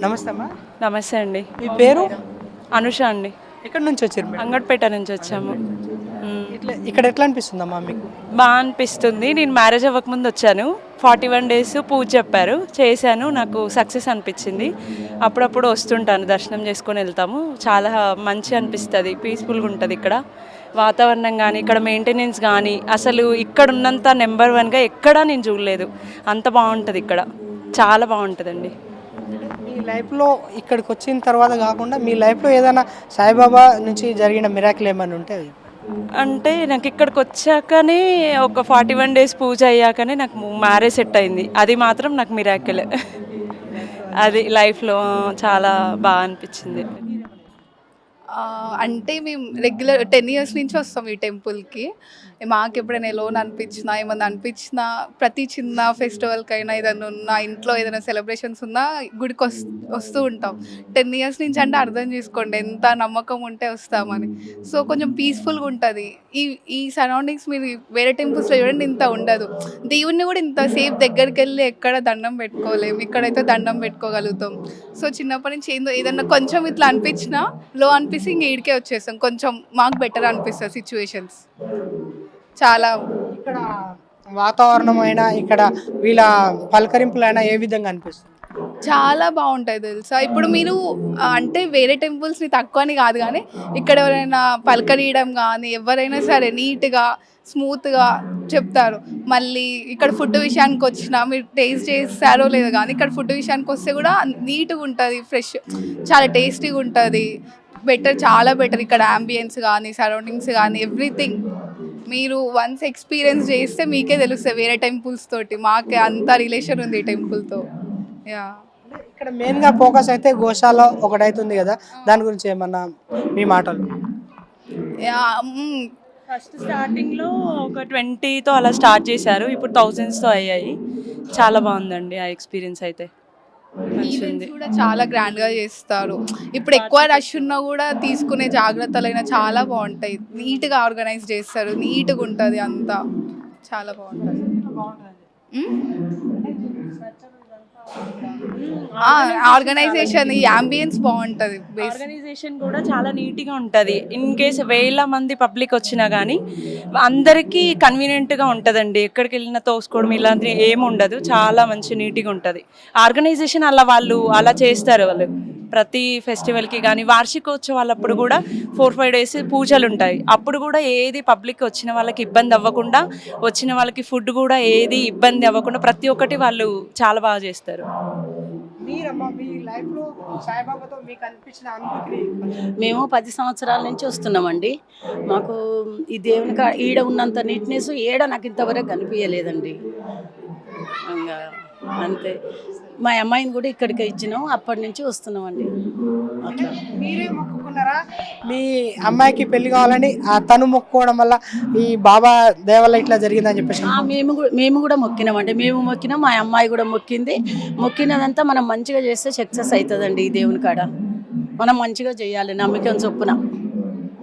నమస్తే అమ్మా. నమస్తే అండి. మీ పేరు? అనుష అండి. ఎక్కడి నుంచి వచ్చారు అంగట్పేట నుంచి వచ్చాము. మ్మ్. ఇట్లా ఇక్కడ ఎట్లా అనిపిస్తుందమ్మా మీకు? బాగా అనిపిస్తుంది. నేను మ్యారేజ్ అవ్వకముందు వచ్చాను. ఫార్టీ వన్ డేస్ పూజ చెప్పారు. చేశాను. నాకు సక్సెస్ అనిపించింది. అప్పుడప్పుడు వస్తుంటాను. దర్శనం చేసుకొని వెళ్తాము. చాలా మంచి అనిపిస్తుంది. పీస్ఫుల్గా ఉంటుంది ఇక్కడ. వాతావరణం కానీ ఇక్కడ మెయింటెనెన్స్ కానీ అసలు ఇక్కడ ఉన్నంత నెంబర్ వన్గా ఎక్కడా నేను చూడలేదు. అంత బాగుంటుంది ఇక్కడ. చాలా బాగుంటుందండి. మీ లైఫ్లో ఇక్కడికి వచ్చిన తర్వాత కాకుండా మీ లైఫ్లో ఏదైనా సాయిబాబా నుంచి జరిగిన మిరాకిల్ ఏమైనా ఉంటే? అది అంటే నాకు ఇక్కడికి వచ్చాకనే ఒక ఫార్టీ వన్ డేస్ పూజ అయ్యాకనే నాకు మ్యారేజ్ సెట్ అయింది. అది మాత్రం నాకు మిరాకిల్. అది లైఫ్లో చాలా బాగా అనిపించింది. అంటే మేము రెగ్యులర్ టెన్ ఇయర్స్ నుంచి వస్తాం ఈ టెంపుల్కి మాకు ఎప్పుడైనా లోన్ అనిపించినా ఏమన్నా అనిపించినా ప్రతి చిన్న ఫెస్టివల్కైనా ఏదైనా ఉన్నా ఇంట్లో ఏదైనా సెలబ్రేషన్స్ ఉన్నా గుడికి వస్తూ ఉంటాం. టెన్ ఇయర్స్ నుంచి అంటే అర్థం చేసుకోండి ఎంత నమ్మకం ఉంటే వస్తామని. సో కొంచెం పీస్ఫుల్గా ఉంటుంది. ఈ ఈ సరౌండింగ్స్ మీరు వేరే టెంపుల్స్లో చూడండి ఇంత ఉండదు. దేవుణ్ణి కూడా ఇంత సేఫ్ దగ్గరికి వెళ్ళి ఎక్కడ దండం పెట్టుకోలేము ఇక్కడైతే దండం పెట్టుకోగలుగుతాం. సో చిన్నప్పటి నుంచి ఏందో ఏదన్నా కొంచెం ఇట్లా అనిపించినా లో అనిపిస్తుంది అనిపిస్తే ఇంక ఈడికే వచ్చేస్తాం కొంచెం మాకు బెటర్ అనిపిస్తుంది సిచ్యువేషన్స్ చాలా ఇక్కడ వాతావరణం అయినా ఇక్కడ వీళ్ళ పలకరింపులైనా ఏ విధంగా అనిపిస్తుంది? చాలా బాగుంటాయి తెలుసా? ఇప్పుడు మీరు అంటే వేరే టెంపుల్స్ని తక్కువ అని కాదు కానీ ఇక్కడ ఎవరైనా పలకరీయడం కానీ ఎవరైనా సరే నీట్గా స్మూత్గా చెప్తారు. మళ్ళీ ఇక్కడ ఫుడ్ విషయానికి వచ్చినా మీరు టేస్ట్ చేస్తారో లేదో కానీ ఇక్కడ ఫుడ్ విషయానికి వస్తే కూడా నీట్గా ఉంటుంది ఫ్రెష్ చాలా టేస్టీగా ఉంటుంది. బెటర్ చాలా బెటర్ ఇక్కడ అంబియన్స్ కానీ సరౌండింగ్స్ కానీ ఎవ్రీథింగ్ మీరు వన్స్ ఎక్స్పీరియన్స్ చేస్తే మీకే తెలుస్తుంది వేరే టెంపుల్స్ తోటి. మాకే అంత రిలేషన్ ఉంది ఈ టెంపుల్తో యా ఇక్కడ మెయిన్గా ఫోకస్ అయితే గోశాల ఒకటైతుంది కదా దాని గురించి ఏమన్నా మీ మాటలు? యా. ఫస్ట్ స్టార్టింగ్లో ఒక ట్వంటీతో అలా స్టార్ట్ చేశారు ఇప్పుడు థౌజండ్స్తో అయ్యాయి. చాలా బాగుందండి ఆ ఎక్స్పీరియన్స్ అయితే. ఈవెంట్స్ కూడా చాలా గ్రాండ్గా చేస్తారు. ఇప్పుడు ఎక్కువ రష్ ఉన్నా కూడా తీసుకునే జాగ్రత్తలైనా చాలా బాగుంటాయి. నీట్గా ఆర్గనైజ్ చేస్తారు. నీట్గా ఉంటది అంతా. చాలా బాగుంటది. ఆర్గనైజేషన్ ఈ అంబియన్స్ బాగుంటుంది ఆర్గనైజేషన్ కూడా చాలా నీట్గా ఉంటుంది. ఇన్ కేస్ వేల మంది పబ్లిక్ వచ్చినా కానీ అందరికీ కన్వీనియంట్గా ఉంటుందండి. ఎక్కడికి వెళ్ళినా తోసుకోవడం ఇలాంటి ఏమి ఉండదు. చాలా మంచి నీట్గా ఉంటుంది. ఆర్గనైజేషన్ అలా వాళ్ళు అలా చేస్తారు వాళ్ళు. ప్రతి ఫెస్టివల్కి కానీ వార్షికోత్సవాలప్పుడు కూడా ఫోర్ ఫైవ్ డేస్ పూజలు ఉంటాయి. అప్పుడు కూడా ఏది పబ్లిక్ వచ్చిన వాళ్ళకి ఇబ్బంది అవ్వకుండా వచ్చిన వాళ్ళకి ఫుడ్ కూడా ఏది ఇబ్బంది అవ్వకుండా ప్రతి ఒక్కటి వాళ్ళు చాలా బాగా చేస్తారు. మీరమ్మా మీ లైఫ్లో సాయిబాబాతో మీకు అనిపించిన అనుభూతి మేము పది సంవత్సరాల నుంచి వస్తున్నామండి. మాకు ఈ దేవుని ఈడ ఉన్నంత నీట్నెస్ ఏడ నాకు ఇంతవరకు కనిపించలేదండి ఇంకా అంతే. మా అమ్మాయిని కూడా ఇక్కడికి ఇచ్చినాం. అప్పటి నుంచి వస్తున్నామండి. అట్లా మీరే అనుకున్నారా మీ అమ్మాయికి పెళ్ళి కావాలని ఆ తను మొక్కుకోవడం వల్ల ఈ బాబా దేవల్ల ఇట్లా జరిగిందని చెప్పేసి ఆ, మేము కూడా మేము కూడా మొక్కినామండి. మేము మొక్కినాం మా అమ్మాయి కూడా మొక్కింది. మొక్కినదంతా మనం మంచిగా చేస్తే సక్సెస్ అవుతుందండి ఈ దేవుని కాడ. మనం మంచిగా చేయాలి నమ్మకం చొప్పున.